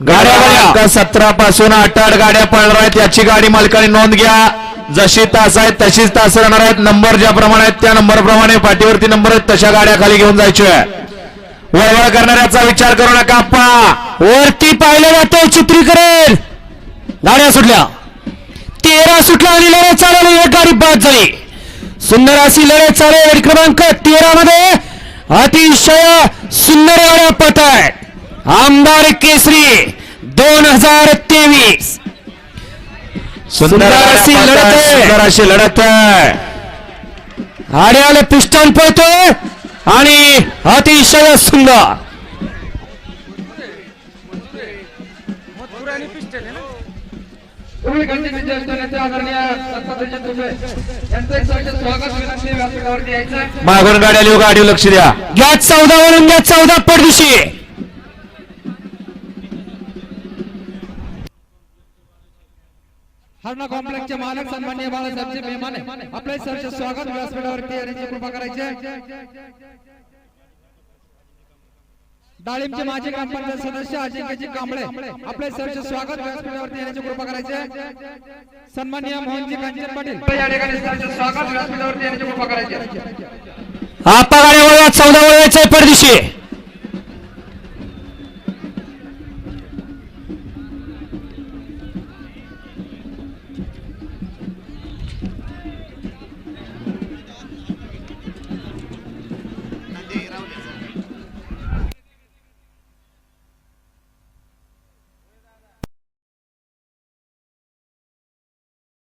गाड्या सतरा पासून आठ आठ गाड्या पळणार आहेत. याची गाडी मालकाने नोंद घ्या. जशी तास आहेत तशीच तास राहणार आहेत. नंबर ज्याप्रमाणे आहेत त्या नंबर प्रमाणे पाठीवरती नंबर आहेत तशा गाड्या खाली घेऊन जायच्या. वळवळ करणाऱ्याचा विचार करू नका आप्पा. वरती पाहिलं जाते चित्रीकरण. गाड्या सुटल्या. तेरा सुटला आणि लढत चालवली. एक गाडी बाद झाली. सुंदर अशी लढत चालू क्रमांक तेरा मध्ये अतिशय सुंदर गाड्या पत आहेत आमदार केसरी दोन हजार तेवीस. सुंदर अशी लढत. सुंदर अशी लढत आहे. आड्याला पिस्टन पळतोय आणि अतिशय सुंदर. मागून गाड्या लिहू गाडीवर लक्ष द्या. घ्या चौदा वरून घ्या चौदा पडदिशी. हरणा कॉम्प्लेक्सचे मालक सन्मान्य बाळासाहेबचे मेहमान आपले सरचे स्वागत व्यासपीठावरती येण्याची कृपा करायचे डाळिंबचे माजी ग्रामपंचायत सदस्य अजिंक्यजी कांबळे आपले सरचे स्वागत व्यासपीठावरती येण्याची कृपा करायचे सन्मान्य मोहनजी कांचन पाटील या ठिकाणी सरचे स्वागत व्यासपीठावरती येण्याची कृपा करायचे आता गाड्या वळवा चौदा वळवायचंय पडदिशी